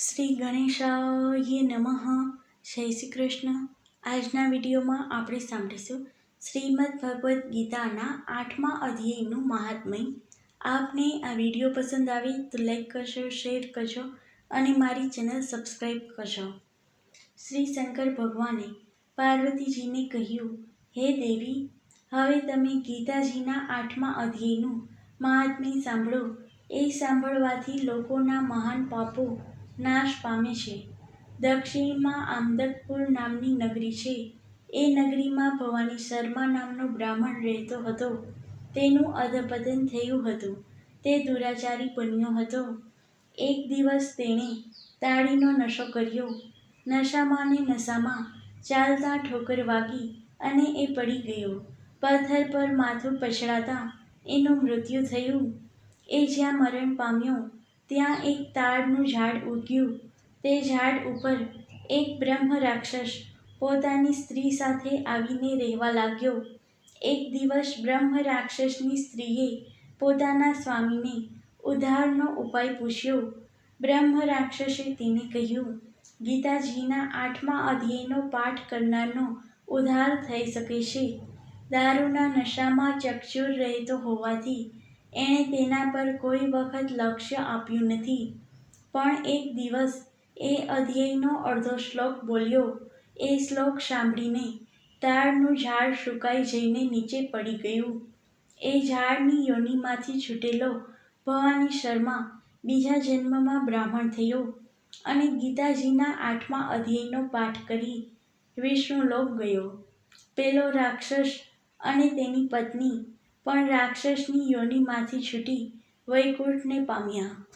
શ્રી ગણેશાય નમઃ. જય શ્રી કૃષ્ણ આજના વિડીયોમાં આપણે સાંભળીશું શ્રીમદ ભગવદ્ ગીતાના આઠમા અધ્યાયનું મહાત્મય. આપને આ વીડિયો પસંદ આવે તો લાઈક કરશો શેર કરજો અને મારી ચેનલ સબસ્ક્રાઈબ કરજો. શ્રી શંકર ભગવાને પાર્વતીજીને કહ્યું, હે દેવી, હવે તમે ગીતાજીના આઠમા અધ્યાયનું મહાત્મ્ય સાંભળો. એ સાંભળવાથી લોકોના મહાન પાપો નાશ પામે છે. દક્ષિણમાં આમદકપુર નામની નગરી છે. એ નગરીમાં ભવાની શર્મા નામનો બ્રાહ્મણ રહેતો હતો. તેનું અધપતન થયું હતું. તે દુરાચારી બન્યો હતો. એક દિવસ તેણે તાળીનો નશો કર્યો. નશામાં ને નશામાં ચાલતા ઠોકર વાગી અને એ પડી ગયો. પથ્થર પર માથું પછડાતા એનું મૃત્યુ થયું. એ જ્યાં મરણ પામ્યો ત્યાં એક તાડનું ઝાડ ઉગ્યું. તે ઝાડ ઉપર એક બ્રહ્મ રાક્ષસ પોતાની સ્ત્રી સાથે આવીને રહેવા લાગ્યો. એક દિવસ બ્રહ્મ રાક્ષસની સ્ત્રીએ પોતાના સ્વામીને ઉધારનો ઉપાય પૂછ્યો. બ્રહ્મ રાક્ષસે તેને કહ્યું, ગીતાજીના આઠમા અધ્યાયનો પાઠ કરનારનો ઉદ્ધાર થઈ શકે છે. દારૂના નશામાં ચકચૂર રહેતો હોવાથી એણે તેના પર કોઈ વખત લક્ષ્ય આપ્યું નથી. પણ એક દિવસ એ અધ્યયનો અડધો શ્લોક બોલ્યો. એ શ્લોક સાંભળીને તારનું ઝાડ સુકાઈ જઈને નીચે પડી ગયું. એ ઝાડની યોનિમાંથી છૂટેલો ભવાની શર્મા બીજા જન્મમાં બ્રાહ્મણ થયો અને ગીતાજીના આઠમા અધ્યાયનો પાઠ કરી વિષ્ણુલોક ગયો. પેલો રાક્ષસ અને તેની પત્ની પણ રાક્ષસની યોનિમાંથી છૂટી વૈકુંઠને પામ્યા.